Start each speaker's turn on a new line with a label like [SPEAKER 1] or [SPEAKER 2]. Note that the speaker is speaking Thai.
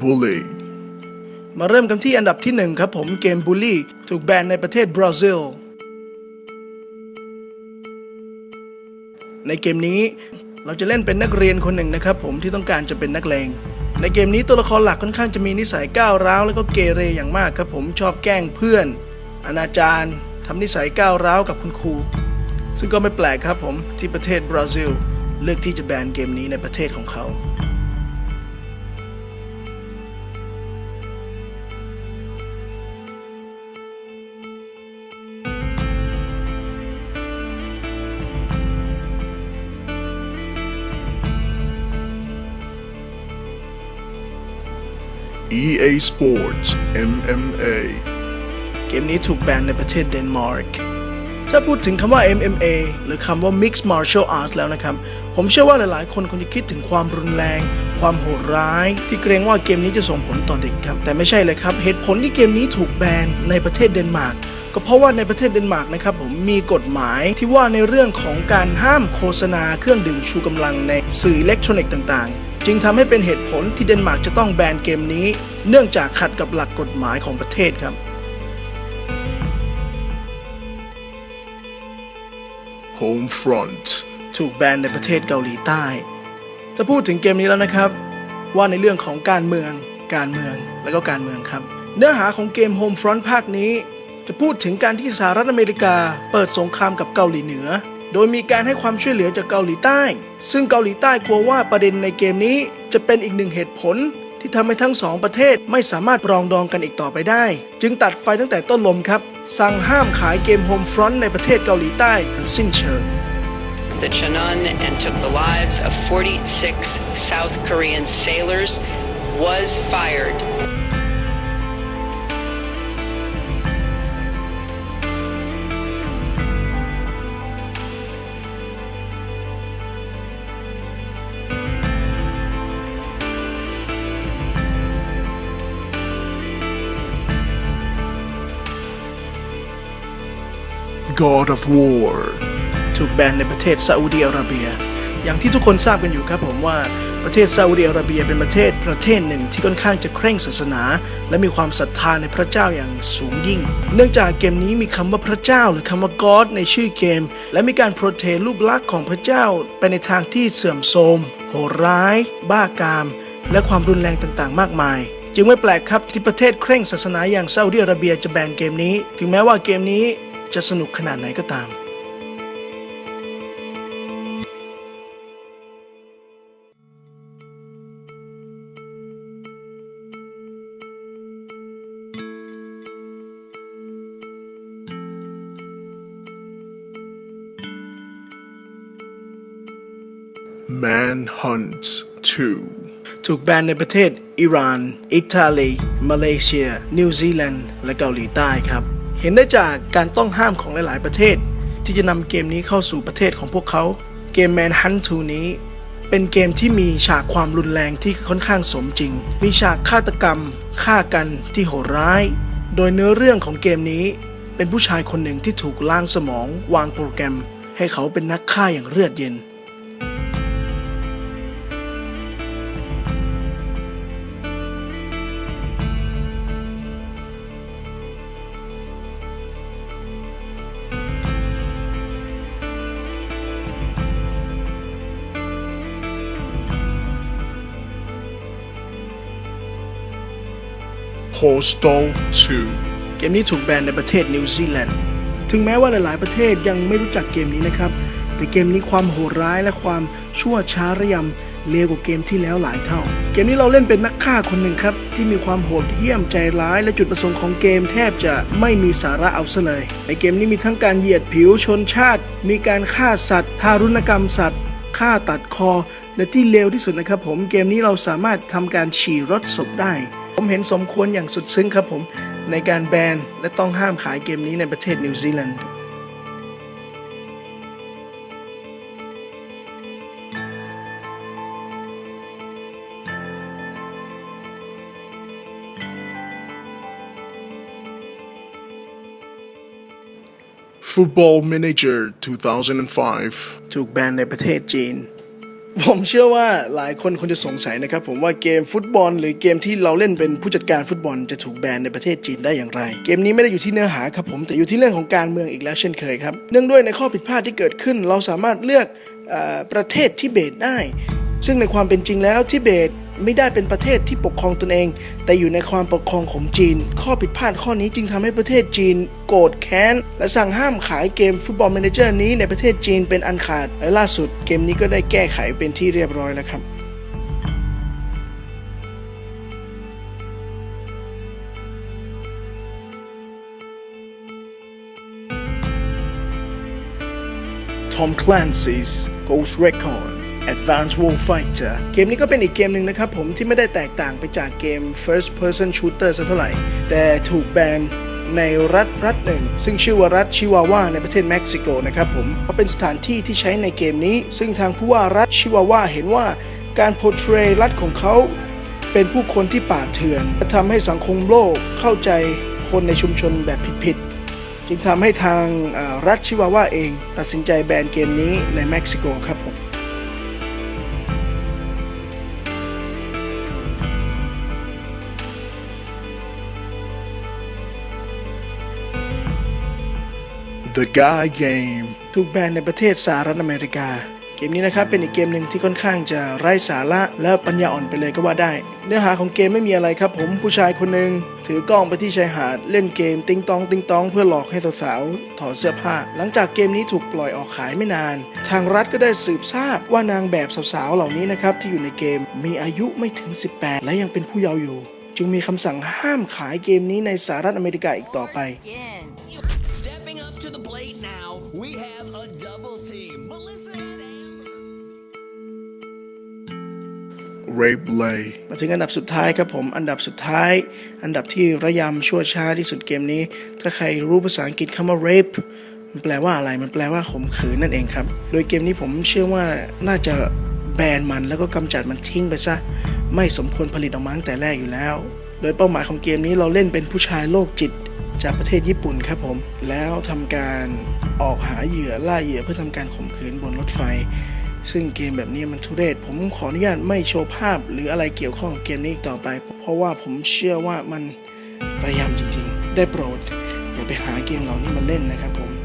[SPEAKER 1] Bully.
[SPEAKER 2] มาเริ่มกันที่อันดับที่หนึ่งครับผมเกมบูลลี่ถูกแบนในประเทศบราซิล ในเกมนี้เราจะเล่นเป็นนักเรียนคนหนึ่งนะครับผมที่ต้องการจะเป็นนักเลงในเกมนี้ตัวละครหลักค่อนข้างจะมีนิสัยก้าวร้าวแล้วก็เกเรอย่างมากครับผมชอบแกล้งเพื่อน อนาจารทำนิสัยก้าวร้าวกับคุณครูซึ่งก็ไม่แปลกครับผมที่ประเทศบราซิล เลือกที่จะแบนเกมนี้ในประเทศของเขา
[SPEAKER 1] EA Sports MMA.
[SPEAKER 2] เกมนี้ถูกแบนในประเทศเดนมาร์ก ถ้าพูดถึงคำว่า MMA หรือคำว่า Mixed Martial Arts แล้วนะครับ ผมเชื่อว่าหลายๆ คนคงจะคิดถึงความรุนแรง ความโหดร้าย ที่เกรงว่าเกมนี้จะส่งผลต่อเด็กครับ แต่ไม่ใช่เลยครับ เหตุผลที่เกมนี้ถูกแบนในประเทศเดนมาร์กก็เพราะว่าในประเทศเดนมาร์กนะครับผมมีกฎหมายที่ว่าในเรื่องของการห้ามโฆษณาเครื่องดื่มชูกำลังในสื่ออิเล็กทรอนิกส์ต่างๆ จึงทำให้เป็นเหตุผลที่เดนมาร์กจะต้องแบนเกมนี้ เนื่องจากขัดกับหลักกฎหมายของประเทศครับ
[SPEAKER 1] Home Front.
[SPEAKER 2] ถูกแบนในประเทศเกาหลีใต้ จะพูดถึงเกมนี้แล้วนะครับ ว่าในเรื่องของการเมือง การเมือง และก็การเมืองครับ เนื้อหาของเกม Home Front ภาคนี้ จะพูดถึงการที่สหรัฐอเมริกา เปิดสงครามกับเกาหลีเหนือ โดยมีการให้ความช่วยเหลือจากเกาหลีใต้ ซึ่งเกาหลีใต้กลัวว่าประเด็นในเกมนี้ จะเป็นอีกหนึ่งเหตุผล ที่ทำให้ทั้งสองประเทศไม่สามารถปรองดองกันอีกต่อไปได้ จึงตัดไฟตั้งแต่ต้นลมครับ สั่งห้ามขายเกม Home Front ในประเทศเกาหลีใต้สิ้นเชิง
[SPEAKER 3] the Cheonan and took the lives of 46 South Korean sailors was fired.
[SPEAKER 1] God of War.
[SPEAKER 2] ถูกแบนในประเทศซาอุดีอาระเบีย อย่างที่ทุกคนทราบกันอยู่ครับผมว่าประเทศซาอุดีอาระเบียเป็นประเทศประเทศหนึ่งที่ค่อนข้างจะเคร่งศาสนา และมีความศรัทธาในพระเจ้าอย่างสูงยิ่ง เนื่องจากเกมนี้มีคำว่าพระเจ้าหรือคำว่า God ในชื่อเกม และมีการโปรเทรูปลักษณ์ของพระเจ้าไปในทางที่เสื่อมโทรมโหดร้าย บ้ากาม และความรุนแรงต่างๆ มากมายจึงไม่แปลกครับที่ประเทศเคร่งศาสนาอย่างซาอุดิอาระเบียจะแบนเกมนี้ ถึงแม้ว่าเกมนี้ จะสนุกขนาดไหนก็ตาม
[SPEAKER 1] Manhunt 2.
[SPEAKER 2] ถูกแบนในประเทศอิหร่าน อิตาลี มาเลเซีย นิวซีแลนด์ และเกาหลีใต้ครับ เห็นได้จากการต้องห้ามของหลาย ๆ ประเทศ ที่จะนำเกมนี้เข้าสู่ประเทศของพวกเขา เกม Manhunt 2 นี้ เป็นเกมที่มีฉากความรุนแรงที่ค่อนข้างสมจริง มีฉากฆาตกรรมฆ่ากันที่โหดร้าย โดยเนื้อเรื่องของเกมนี้ เป็นผู้ชายคนหนึ่งที่ถูกล้างสมองวางโปรแกรม ให้เขาเป็นนักฆ่าอย่างเลือดเย็น
[SPEAKER 1] Postal 2.
[SPEAKER 2] เกมนี้ถูกแบนในประเทศนิวซีแลนด์ ถึงแม้ว่าหลาย ๆ ประเทศยังไม่รู้จักเกมนี้นะครับ แต่เกมนี้ความโหดร้ายและความชั่วช้าระยำเลวกว่าเกมที่แล้วหลายเท่า เกมนี้เราเล่นเป็นนักฆ่าคนหนึ่งครับ ที่มีความโหดเหี้ยมใจร้าย และจุดประสงค์ของเกมแทบจะไม่มีสาระเอาซะเลย ในเกมนี้มีทั้งการเหยียดผิวชนชาติ มีการฆ่าสัตว์ ทารุณกรรมสัตว์ฆ่าตัดคอและที่เลวที่สุดนะครับผมเกมนี้เราสามารถทำการฉี่รถศพได้ ผมเห็นสมควรอย่างสุดซึ้งครับผม ในการแบนและต้องห้ามขายเกมนี้ในประเทศนิวซีแลนด์
[SPEAKER 1] Football Manager 2005.
[SPEAKER 2] ถูกแบนในประเทศจีน ผมเชื่อว่าหลายคนคงจะสงสัยนะครับผมว่าเกมฟุตบอล หรือเกมที่เราเล่นเป็นผู้จัดการฟุตบอลจะถูกแบนในประเทศจีนได้อย่างไร เกมนี้ไม่ได้อยู่ที่เนื้อหาครับผมแต่อยู่ที่เรื่องของการเมืองอีกแล้วเช่นเคยครับเนื่องด้วยในข้อผิดพลาดที่เกิดขึ้น เราสามารถเลือกอประเทศทิเบตได้ ซึ่งในความเป็นจริงแล้วทิเบต ไม่ได้เป็นประเทศที่ปกครองตนเอง แต่อยู่ในความปกครองของจีน ข้อผิดพลาดข้อนี้จึงทำให้ประเทศจีน โกรธแค้น และสั่งห้ามขายเกมฟุตบอล m ม n เจอร์นี้ในประเทศจีนเป็นอันขาดและล่าสุดเกมนี้ก็ได้แก้ไขเป็นที่เรียบร้อยแล้วครับ Tom Clancy's Ghost Recon Advanced Warfighter เกมนี้ก็เป็นอีกเกมหนึ่งนะครับผมที่ไม่ได้แตกต่างไปจากเกม First Person Shooter สักเท่าไหร่ แต่ถูกแบนในรัฐรัฐหนึ่ง ซึ่งชื่อว่ารัฐชิวาวาในประเทศเม็กซิโกนะครับผมเป็นสถานที่ที่ใช้ในเกมนี้ ซึ่งทางผู้ว่ารัฐชิวาวาเห็นว่าการโพเทรรัฐของเขาเป็นผู้คนที่ป่าเถื่อนและทำให้สังคมโลกเข้าใจคนในชุมชนแบบผิดๆจึงทำให้ทางรัฐชิวาวาเอง ตัดสินใจแบนเกมนี้ในเม็กซิโกครับผม
[SPEAKER 1] The Guy Game.
[SPEAKER 2] ถูกแบนในประเทศสหรัฐอเมริกา เกมนี้นะครับเป็นอีกเกมหนึ่งที่ค่อนข้างจะไร้สาระและปัญญาอ่อนไปเลยก็ว่าได้ เนื้อหาของเกมไม่มีอะไรครับผมผู้ชายคนหนึ่งถือกล้องไปที่ชายหาดเล่นเกมติงตองติงตองเพื่อหลอกให้สาวๆถอดเสื้อผ้า หลังจากเกมนี้ถูกปล่อยออกขายไม่นาน ทางรัฐก็ได้สืบทราบว่านางแบบสาวๆเหล่านี้นะครับที่อยู่ในเกมมีอายุไม่ถึง 18 และยังเป็นผู้เยาว์อยู่ จึงมีคำสั่งห้ามขายเกมนี้ในสหรัฐอเมริกาอีกต่อไป
[SPEAKER 4] again.
[SPEAKER 5] Amber.
[SPEAKER 1] Ray Blay.
[SPEAKER 2] มาถึงอันดับสุดท้ายครับผม อันดับสุดท้าย อันดับที่ระยำชั่วช้าที่สุดเกมนี้ ถ้าใครรู้ภาษาอังกฤษคำว่า rape มันแปลว่าอะไร มันแปลว่าข่มขืนนั่นเองครับ โดยเกมนี้ผมเชื่อว่าน่าจะแบนมันแล้วก็กำจัดมันทิ้งไปซะ ไม่สมควรผลิตออกมาตั้งแต่แรกอยู่แล้ว โดยเป้าหมายของเกมนี้เราเล่นเป็นผู้ชายโรคจิตจากประเทศญี่ปุ่นครับผม แล้วทำการออกหาเหยื่อล่าเหยื่อเพื่อทำการข่มขืนบนรถไฟ ซึ่งเกมแบบนี้มันทุเรศ ผมขออนุญาตไม่โชว์ภาพ หรืออะไรเกี่ยวข้องกับเกมนี้อีกต่อไป เพราะว่าผมเชื่อว่ามันระยำจริงๆ ได้โปรด อย่าไปหาเกมเหล่านี้มาเล่นนะครับผม